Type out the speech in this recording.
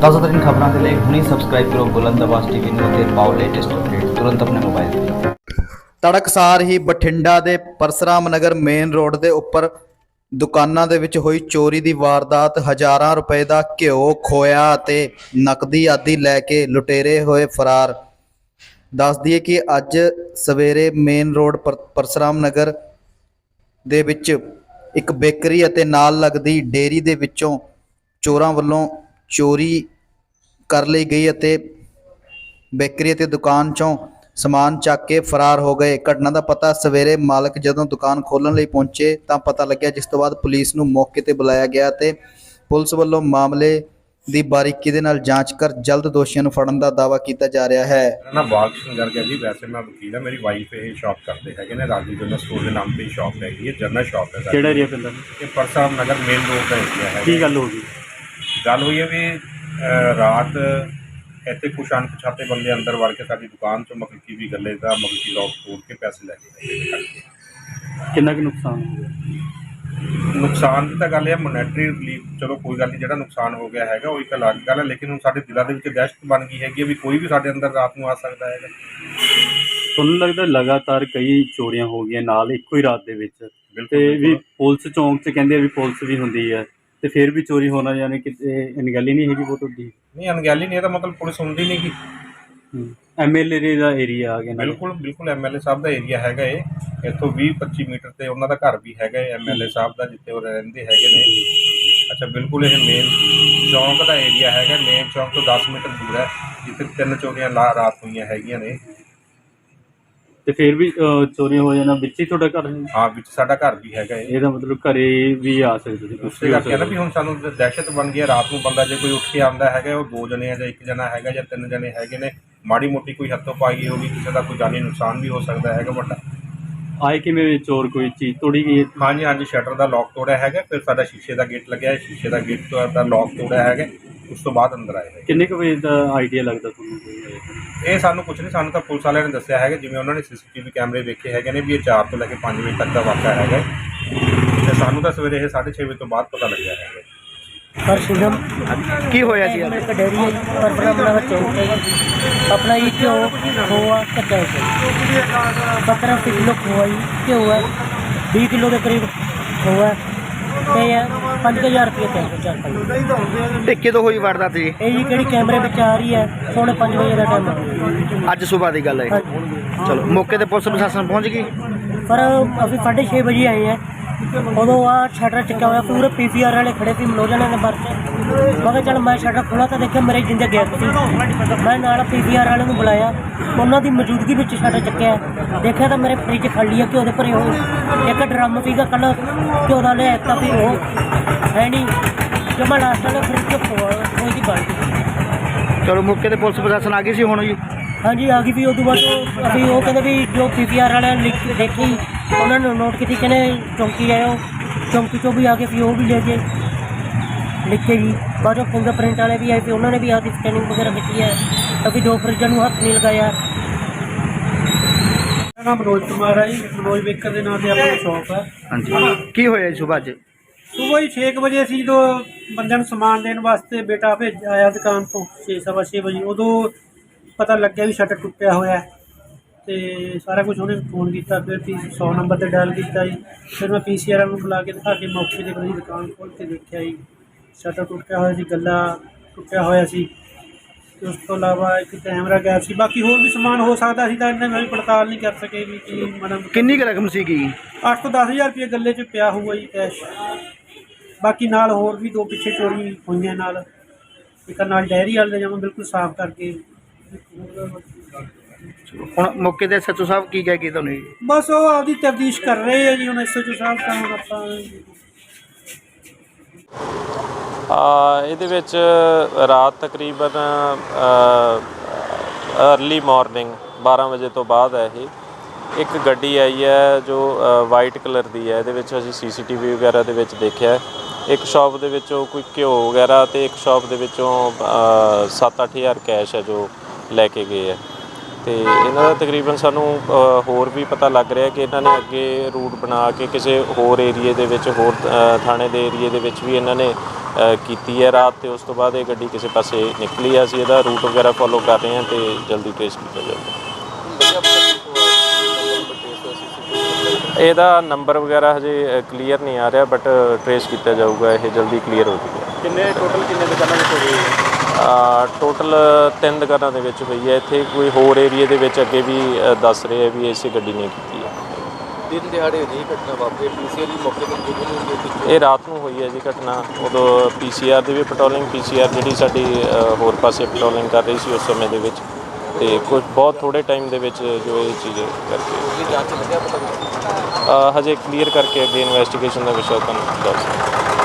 ਤਾਜ਼ਾ ਖਬਰਾਂ ਦੇ ਲਈ ਹੁਣੇ ਸਬਸਕ੍ਰਾਈਬ ਕਰੋ ਬੁਲੰਦ ਆਵਾਜ਼ ਟੀਵੀ ਨੂੰ ਅਤੇ ਪਾਓ ਲੇਟੈਸਟ ਅਪਡੇਟ ਤੁਰੰਤ ਆਪਣੇ ਮੋਬਾਈਲ ਤੇ। ਤੜਕਸਾਰ ਹੀ ਬਠਿੰਡਾ ਦੇ ਪਰਸਰਾਮ ਨਗਰ ਮੇਨ ਰੋਡ ਦੇ ਉੱਪਰ ਦੁਕਾਨਾਂ ਦੇ ਵਿੱਚ ਹੋਈ ਚੋਰੀ ਦੀ ਵਾਰਦਾਤ। ਹਜ਼ਾਰਾਂ ਰੁਪਏ ਦਾ ਘਿਓ ਖੋਇਆ ਅਤੇ ਨਕਦੀ ਆਦਿ ਲੈ ਕੇ ਲੁਟੇਰੇ ਹੋਏ ਫਰਾਰ। ਦੱਸ ਦਈਏ ਕਿ ਅੱਜ ਸਵੇਰੇ ਮੇਨ ਰੋਡ ਪਰ- ਪਰਸਰਾਮ ਨਗਰ ਦੇ ਵਿੱਚ ਇੱਕ ਬੇਕਰੀ ਅਤੇ ਨਾਲ ਲੱਗਦੀ ਡੇਅਰੀ ਦੇ ਵਿੱਚੋਂ ਚੋਰਾਂ ਵੱਲੋਂ ਚੋਰੀ ਕਰ ਲਈ ਗਈ ਅਤੇ ਬੇਕਰੀ ਅਤੇ ਦੁਕਾਨ ਚੋਂ ਸਮਾਨ ਚੱਕ ਕੇ ਫਰਾਰ ਹੋ ਗਏ। ਘਟਨਾ ਦਾ ਪਤਾ ਸਵੇਰੇ ਮਾਲਕ ਜਦੋਂ ਦੁਕਾਨ ਖੋਲ੍ਹਣ ਲਈ ਪਹੁੰਚੇ ਤਾਂ ਪਤਾ ਲੱਗਿਆ ਜਿਸ ਤੋਂ ਬਾਅਦ ਪੁਲਿਸ ਨੂੰ ਮੌਕੇ ਤੇ ਬੁਲਾਇਆ ਗਿਆ ਤੇ ਪੁਲਿਸ ਵੱਲੋਂ ਮਾਮਲੇ ਦੀ ਬਾਰੀਕੀ ਦੇ ਨਾਲ ਜਾਂਚ ਕਰ ਜਲਦ ਦੋਸ਼ੀਆਂ ਨੂੰ ਫੜਨ ਦਾ ਦਾਅਵਾ ਕੀਤਾ ਜਾ ਰਿਹਾ ਹੈ। ਮੇਰਾ ਨਾਮ ਬਾਗ ਸਿੰਘ ਗਰਗ ਹੈ ਜੀ। ਵੈਸੇ ਮੈਂ ਵਕੀਲ ਹਾਂ। ਮੇਰੀ ਵਾਈਫ ਇਹ ਸ਼ਾਪ ਕਰਦੇ ਹੈਗੇ ਨੇ। ਰਾਜੂ ਜਨਰਲ ਸਟੋਰ ਦੇ ਨਾਮ ਤੇ ਸ਼ਾਪ ਹੈਗੀ ਹੈ। ਜਨਰਲ ਸ਼ਾਪ ਹੈ ਸਾਡੀ। ਕਿਹੜਾ ਏਰੀਆ ਪੈਂਦਾ ਇਹ ਪਰਸਾਮ ਨਗਰ ਮੇਨ ਰੋਡ ਦਾ ਏਰੀਆ ਹੈ ਕੀ ਗੱਲ ਹੋ ਗਈ? ਗੱਲ ਹੋਈ ਹੈ ਵੀ ਅਹ, ਰਾਤ ਇੱਥੇ ਕੁਛ ਅਣਪਛਾਤੇ ਬੰਦੇ ਅੰਦਰ ਵੜ ਕੇ ਸਾਡੀ ਦੁਕਾਨ ਚੋਂ ਮੱਕੀ ਵੀ ਗੱਲੇ ਦਾ ਮੱਕੀ ਲੋਕ ਤੋੜ ਕੇ ਪੈਸੇ ਲੈ ਕੇ ਗਏ ਕਿੰਨਾ ਕੁ ਨੁਕਸਾਨ ਹੋ ਗਿਆ? ਨੁਕਸਾਨ ਦੀ ਤਾਂ ਗੱਲ ਇਹ ਮੋਨੈਟਰੀ ਰਿਲੀਫ ਚਲੋ ਕੋਈ ਗੱਲ ਨਹੀਂ ਜਿਹੜਾ ਨੁਕਸਾਨ ਹੋ ਗਿਆ ਹੈਗਾ ਉਹ ਇੱਕ ਅਲੱਗ ਗੱਲ ਹੈ ਲੇਕਿਨ ਹੁਣ ਸਾਡੇ ਦਿਲਾਂ ਦੇ ਵਿੱਚ ਦਹਿਸ਼ਤ ਬਣ ਗਈ ਹੈਗੀ ਹੈ ਵੀ ਕੋਈ ਵੀ ਸਾਡੇ ਅੰਦਰ ਰਾਤ ਨੂੰ ਆ ਸਕਦਾ ਹੈਗਾ। ਤੁਹਾਨੂੰ ਲੱਗਦਾ ਲਗਾਤਾਰ ਕਈ ਚੋਰੀਆਂ ਹੋ ਗਈਆਂ ਨਾਲ ਇੱਕੋ ਹੀ ਰਾਤ ਦੇ ਵਿੱਚ? ਬਿਲਕੁਲ ਤੇ ਵੀ। ਪੁਲਿਸ ਚੌਂਕ 'ਚ ਕਹਿੰਦੇ ਆ ਵੀ ਪੁਲਿਸ ਵੀ ਹੁੰਦੀ ਹੈ। ਤੇ ਫਿਰ ਵੀ ਚੋਰੀ ਹੋਣਾ ਯਾਨੀ ਕਿ ਇਹ ਹੀ ਨਹੀਂ ਹੈਗੀ ਬਹੁਤ ਵੱਡੀ। ਨਹੀਂ ਅਣਗਹਿਲੀ ਨਹੀਂ ਇਹਦਾ ਮਤਲਬ ਪੁਲਿਸ ਹੁੰਦੀ ਨਹੀਂ ਗੀ। ਐਮਐਲਏ ਦਾ ਏਰੀਆ ਆ ਗਿਆ ਨਾਲ ਬਿਲਕੁਲ ਬਿਲਕੁਲ ਐਮਐਲਏ ਸਾਹਿਬ ਦਾ ਏਰੀਆ ਹੈਗਾ ਇਹ। ਇੱਥੋਂ 20 25 ਮੀਟਰ ਤੇ ਉਹਨਾਂ ਦਾ ਘਰ ਵੀ ਹੈਗਾ ਐਮਐਲਏ ਸਾਹਿਬ ਦਾ ਜਿੱਥੇ ਉਹ ਰਹਿੰਦੇ ਹੈਗੇ ਨੇ। ਅੱਛਾ ਬਿਲਕੁਲ ਇਹ ਮੇਨ ਚੌਂਕ ਦਾ ਏਰੀਆ ਹੈਗਾ ਮੇਨ ਚੌਂਕ ਤੋਂ 10 ਮੀਟਰ ਦੂਰ ਹੈ ਜਿੱਥੇ ਤਿੰਨ ਚੋਰੀਆਂ ਲਾ ਰਾਤ ਹੋਈਆਂ ਹੈਗੀਆਂ ਨੇ। ਤੇ ਫਿਰ ਵੀ ਅਹ, ਚੋਰੀਆਂ ਹੋ ਜਾਣਾ ਵਿੱਚ ਹੀ ਤੁਹਾਡਾ ਘਰ ਹੈ ਹਾਂ ਵਿੱਚ ਸਾਡਾ ਘਰ ਵੀ ਹੈਗਾ ਇਹ ਇਹਦਾ ਮਤਲਬ ਘਰੇ ਵੀ ਆ ਸਕਦੇ ਸੀ ਕੁਛ ਉਸੇ ਕਰਕੇ ਨਾ ਵੀ ਹੁਣ ਸਾਨੂੰ ਦ- ਦਹਿਸ਼ਤ ਬਣ ਗਈ ਹੈ ਰਾਤ ਨੂੰ ਬੰਦਾ ਜੇ ਕੋਈ ਉੱਠ ਕੇ ਆਉਂਦਾ ਹੈਗਾ ਉਹ ਦੋ ਜਣੇ ਆ ਜਾਂ ਇੱਕ ਜਣਾ ਹੈਗਾ ਜਾਂ ਤਿੰਨ ਜਣੇ ਹੈਗੇ ਨੇ ਮਾੜੀ ਮੋਟੀ ਕੋਈ ਹੱਥੋਂ ਪਾਈ ਹੋਗੀ ਕਿਸੇ ਦਾ ਕੋਈ ਜਾਨੀ ਨੁਕਸਾਨ ਵੀ ਹੋ ਸਕਦਾ ਹੈਗਾ ਵੱਡਾ। ਆਏ ਕਿਵੇਂ ਚੋਰ ਕੋਈ ਚੀਜ਼ ਤੋੜੀ ਗਈ ਹੈ? ਹਾਂਜੀ ਹਾਂਜੀ ਸ਼ਟਰ ਦਾ ਲੌਕ ਤੋੜਿਆ ਹੈਗਾ ਫਿਰ ਸਾਡਾ ਸ਼ੀਸ਼ੇ ਦਾ ਗੇਟ ਲੱਗਿਆ ਹੈ ਸ਼ੀਸ਼ੇ ਦਾ ਗੇਟ ਤੋਂ ਦਾ ਲੌਕ ਤੋੜਿਆ ਹੈਗਾ ਉਸ ਤੋਂ ਬਾਅਦ ਅੰਦਰ ਆਏ ਹੈਗੇ। ਕਿੰਨੇ ਕੁ ਵਜੇ ਦਾ ਆਈਡੀਆ ਲੱਗਦਾ ਤੁਹਾਨੂੰ? ਕੋਈ? ਇਹ ਸਾਨੂੰ ਕੁਝ ਨਹੀਂ ਸਾਨੂੰ ਤਾਂ ਪੁਲਿਸ ਵਾਲਿਆਂ ਨੇ ਦੱਸਿਆ ਹੈਗਾ ਜਿਵੇਂ ਉਹਨਾਂ ਨੇ ਸੀਸੀਟੀਵੀ ਕੈਮਰੇ ਵੇਖੇ ਹੈਗੇ ਨੇ ਵੀ ਇਹ 4 ਤੋਂ ਲੈ ਕੇ 5 ਵਜੇ ਤੱਕ ਦਾ ਵਾਕਿਆ ਹੈਗਾ ਹੈ। ਤੇ ਸਾਨੂੰ ਤਾਂ ਸਵੇਰੇ ਇਹ 6:30 ਵਜੇ ਤੋਂ ਬਾਅਦ ਪਤਾ ਲੱਗਿਆ ਹੈਗਾ ਪਰ ਸ਼ਿਵਮ ਕੀ ਹੋਇਆ ਸੀ ਇੱਕ ਡੈਰੀ ਹੈ ਜੀ, ਪਰ ਬੜਾ ਬੜਾ ਚੌਂਕ ਹੈ। ਜੀ। ਆਪਣਾ ਇਹ ਘਿਓ ਖੋਆ ਤੇ ਪੈਸੇ 17 ਕਿਲੋ ਖੋਆ ਜੀ ਘਿਓ ਹੈ। 20 ਕਿਲੋ ਦੇ ਕਰੀਬ ਖੋਆ ਹੈ। ਤੇ 5000 ਰੁਪਏ ਪੈਸੇ ਚੱਲ ਪਏ ਤੇ ਕਿਦੋਂ ਹੋਈ ਵਾਰਦਾਤ ਜੀ? ਇਹ ਜੀ ਕਿਹੜੀ ਕੈਮਰੇ ਵਿੱਚ ਆ ਰਹੀ ਹੈ ਸੋਣੇ 5 ਵਜੇ ਦਾ ਟਾਈਮ ਅੱਜ ਸਵੇਰ ਦੀ ਗੱਲ ਹੈ। ਚਲੋ ਮੌਕੇ ਤੇ ਪੁਲਿਸ ਪ੍ਰਸ਼ਾਸਨ ਪਹੁੰਚ ਗਈ? ਪਰ ਅਸੀਂ 6:30 ਵਜੇ ਆਏ ਆ ਉਦੋਂ ਆ ਸ਼ਟਰ ਚੱਕਿਆ ਹੋਇਆ ਪੂਰੇ ਪੀਪੀਆਰ ਵਾਲੇ ਖੜੇ ਸੀ ਮਨੋਜਨ ਨੇ ਨੰਬਰ ਤੇ ਮੈਂ ਕਿਹਾ ਚੱਲ ਮੈਂ ਸ਼ਟਰ ਖੋਲਾ ਤਾਂ ਦੇਖਿਆ ਮੇਰੇ ਜਿੰਦੇ ਗਿਆ ਸੀ। ਮੈਂ ਨਾਲ ਪੀਪੀਆਰ ਵਾਲੇ ਨੂੰ ਬੁਲਾਇਆ ਉਹਨਾਂ ਦੀ ਮੌਜੂਦਗੀ ਵਿੱਚ ਸ਼ਟਰ ਚੱਕਿਆ। ਦੇਖਿਆ ਤਾਂ ਮੇਰੇ ਫ੍ਰਿਜ ਖਾਲੀ ਆ ਘਿਓ ਦੇ ਭਰੇ ਹੋਏ। ਇੱਕ ਡਰਮ ਸੀਗਾ ਕੱਲ ਘਿਓ ਦਾ ਲਿਆ ਤਾਂ ਵੀ ਉਹ ਹੈ ਨਹੀਂ ਜੋ ਮੈਂ ਲਾਸਟ ਵਾਲੇ ਫ੍ਰਿਜ ਤੋਂ ਕੋਈ ਦੀ ਬਾਲਟੀ ਚਲੋ ਮੌਕੇ ਤੇ ਪੁਲਿਸ ਪ੍ਰਸ਼ਾਸਨ ਆ ਗਈ ਸੀ ਹੁਣ ਜੀ? ਹਾਂਜੀ ਆ ਗਈ ਵੀ ਉਦੋਂ ਬਾਅਦ ਅਸੀਂ ਉਹ ਕਹਿੰਦੇ ਵੀ ਜੋ ਪੀਪੀਆਰ ਵਾਲਿਆਂ ਨੇ ਦੇਖੀ ਉਹਨਾਂ ਨੇ ਨੋਟ ਕੀਤੀ ਕਹਿੰਦੇ ਚੌਂਕੀ ਆਇਓ ਚੌਂਕੀ ਚੋਂ ਵੀ ਆ ਕੇ ਵੀ ਉਹ ਵੀ ਲੈ ਗਏ। ਲਿਖ ਕੇ ਜੀ ਬਾਅਦ ਚੋਂ ਫਿੰਗਰਪ੍ਰਿੰਟ ਵਾਲੇ ਵੀ ਆਏ ਵੀ ਉਹਨਾਂ ਨੇ ਵੀ ਆਦੀ ਸਕੈਨਿੰਗ ਵਗੈਰਾ ਕੀਤੀ ਹੈ। ਅਸੀਂ ਦੋ ਫਰਿੱਜਾਂ ਨੂੰ ਹੱਥ ਨਹੀਂ ਲਗਾਇਆ। ਮੇਰਾ ਨਾਮ ਮਨੋਜ ਕੁਮਾਰ ਹੈ ਜੀ ਮਨੋਜ ਬੇਕਰ ਦੇ ਨਾਮ ਤੇ ਆਪਣੀ ਸ਼ਾਪ ਹੈ। ਹਾਂਜੀ। ਕੀ ਹੋਇਆ ਜੀ ਸਵੇਰ ਅੱਜ? ਸਵੇਰ ਹੀ 6 ਵਜੇ ਅਸੀਂ ਜਦੋਂ ਬੰਦਿਆਂ ਨੂੰ ਸਮਾਨ ਦੇਣ ਵਾਸਤੇ ਬੇਟਾ ਭੇਜ ਆਇਆ ਦੁਕਾਨ ਤੋਂ 6:30 ਵਜੇ ਉਦੋਂ ਪਤਾ ਲੱਗਿਆ ਵੀ ਸ਼ਟਰ ਟੁੱਟਿਆ ਹੋਇਆ ਹੈ। ਤੇ ਸਾਰਾ ਕੁਝ ਉਹਨੇ ਫੋਨ ਕੀਤਾ ਫਿਰ ਵੀ 100 ਨੰਬਰ ਤੇ ਡਾਇਲ ਕੀਤਾ ਜੀ। ਫਿਰ ਮੈਂ ਪੀਸੀਆਰ ਨੂੰ ਬੁਲਾ ਕੇ ਦਿਖਾ ਕੇ ਮੌਕੇ ਤੇ ਬੜੀ ਦੁਕਾਨ ਖੋਲ ਕੇ ਦੇਖਿਆ ਜੀ। ਸ਼ਟਰ ਟੁੱਟਿਆ ਹੋਇਆ ਸੀ ਗੱਲਾ ਟੁੱਟਿਆ ਹੋਇਆ ਸੀ। ਤੇ ਉਸ ਤੋਂ ਇਲਾਵਾ ਇੱਕ ਕੈਮਰਾ ਗਾਇਬ ਸੀ। ਬਾਕੀ ਹੋਰ ਵੀ ਸਮਾਨ ਹੋ ਸਕਦਾ ਸੀ ਤਾਂ ਇਹਨਾਂ ਮੈਂ ਵੀ ਪੜਤਾਲ ਨਹੀਂ ਕਰ ਸਕੇ ਵੀ ਕੀ ਮਤਲਬ ਕਿੰਨੀ ਕੁ ਰਕਮ ਸੀਗੀ? 8 ਤੋਂ 10000 ਰੁਪਏ ਗੱਲੇ 'ਚ ਪਿਆ ਹੋਊਗਾ ਜੀ ਕੈਸ਼ ਬਾਕੀ ਨਾਲ ਹੋਰ ਵੀ ਦੋ ਪਿੱਛੇ ਚੋਰੀ ਹੋਈਆਂ ਨਾਲ। ਇੱਕ ਨਾਲ ਡੈਰੀ ਵਾਲੇ ਜਮਾ ਬਿਲਕੁਲ ਸਾਫ਼ ਕਰਕੇ। ਹੁਣ ਮੌਕੇ ਤੇ ਸੱਚੋ ਸਾਹਿਬ ਕੀ ਕਹਿ ਗਏ ਤੁਹਾਨੂੰ ਜੀ? ਬਸ ਉਹ ਆਪਦੀ ਤਫਤੀਸ਼ ਕਰ ਰਹੇ ਆ ਜੀ ਹੁਣ ਐਸਓਚਓ ਸਾਹਿਬ ਤਾਂ ਹੁਣ ਆਪਾਂ ਆ ਇਹਦੇ ਵਿੱਚ ਰਾਤ ਤਕਰੀਬਨ अर्ਲੀ ਮਾਰਨਿੰਗ 12 ਵਜੇ ਤੋਂ ਬਾਅਦ ਹੈ ਇਹ। ਇੱਕ ਗੱਡੀ ਆਈ ਹੈ ਜੋ ਵਾਈਟ ਕਲਰ ਦੀ ਹੈ। ਇਹਦੇ ਵਿੱਚ ਅਸੀਂ ਸੀਸੀਟੀਵੀ ਵਗੈਰਾ ਦੇ ਵਿੱਚ ਦੇਖਿਆ। ਹੈ। ਇੱਕ ਸ਼ਾਪ ਦੇ ਵਿੱਚੋਂ ਕੋਈ ਘਿਓ ਵਗੈਰਾ ਤੇ ਇੱਕ ਸ਼ਾਪ ਦੇ ਵਿੱਚੋਂ 7-8000 ਕੈਸ਼ ਹੈ ਜੋ ਲੈ ਕੇ ਗਏ ਹੈ। ਤੇ ਇਹਨਾਂ ਦਾ ਤਕਰੀਬਨ ਸਾਨੂੰ ਹੋਰ ਵੀ ਪਤਾ ਲੱਗ ਰਿਹਾ ਕਿ ਇਹਨਾਂ ਨੇ ਅੱਗੇ ਰੂਟ ਬਣਾ ਕੇ ਕਿਸੇ ਹੋਰ ਏਰੀਏ ਦੇ ਵਿੱਚ, ਹੋਰ ਥਾਣੇ ਦੇ ਏਰੀਏ ਦੇ ਵਿੱਚ ਵੀ ਇਹਨਾਂ ਨੇ ਕੀਤੀ ਹੈ ਰਾਤ ਤੇ ਉਸ ਤੋਂ ਬਾਅਦ ਇਹ ਗੱਡੀ ਕਿਸੇ ਪਾਸੇ ਨਿਕਲੀ ਹੈ ਅਸੀਂ ਇਹਦਾ ਰੂਟ ਵਗੈਰਾ ਫੋਲੋ ਕਰ ਰਹੇ ਹਾਂ ਤੇ ਜਲਦੀ ਟ੍ਰੇਸ ਕੀਤਾ ਜਾਊਗਾ। ਇਹਦਾ ਨੰਬਰ ਵਗੈਰਾ ਹਜੇ ਕਲੀਅਰ ਨਹੀਂ ਆ ਰਿਹਾ ਬਟ ਟ੍ਰੇਸ ਕੀਤਾ ਜਾਊਗਾ। ਇਹ ਜਲਦੀ ਕਲੀਅਰ ਹੋ ਜਾਊਗਾ ਕਿੰਨੇ ਟੋਟਲ ਕਿੰਨੇ ਦੁਕਾਨਾਂ ਵਿੱਚ ਚੋਰੀ ਹੋਈ ਟੋਟਲ ਤਿੰਨ ਦੁਕਾਨਾਂ ਦੇ ਵਿੱਚ ਹੋਈ ਹੈ। ਇੱਥੇ ਕੋਈ ਹੋਰ ਏਰੀਆ ਦੇ ਵਿੱਚ ਅੱਗੇ ਵੀ ਅ, ਦੱਸ ਰਹੇ ਆ ਵੀ ਇਸੇ ਗੱਡੀ ਨੇ ਕੀਤੀ ਹੈ। ਦਿਨ ਦਿਹਾੜੇ ਨਹੀਂ ਘਟਨਾ ਵਾਪਰੀ। ਪੀਸੀਆਰ ਦੀ ਮੌਕੇ ਤੇ ਮੌਜੂਦ ਹੁੰਦੀ ਸੀ ਇਹ ਰਾਤ ਨੂੰ ਹੋਈ ਹੈ ਜੀ ਘਟਨਾ। ਉਦੋਂ ਪੀਸੀਆਰ ਦੀ ਵੀ ਪੈਟਰੋਲਿੰਗ ਪੀਸੀਆਰ ਜਿਹੜੀ ਸਾਡੀ ਅ, ਹੋਰ ਪਾਸੇ ਪੈਟਰੋਲਿੰਗ ਕਰ ਰਹੀ ਸੀ ਉਸ ਸਮੇਂ ਦੇ ਵਿੱਚ। ਤੇ ਕੁਝ ਬਹੁਤ ਥੋੜੇ ਟਾਈਮ ਦੇ ਵਿੱਚ ਜੋ ਇਹ ਚੀਜ਼ ਕਰਕੇ ਉਹਦੀ ਜਾਂਚ ਲੱਗਿਆ ਪਤਾ ਨਹੀਂ ਅ, ਹਜੇ ਕਲੀਅਰ ਕਰਕੇ ਅੱਗੇ ਇਨਵੈਸਟੀਗੇਸ਼ਨ ਦਾ ਵਿਸ਼ਾ ਤੁਹਾਨੂੰ ਦੱਸ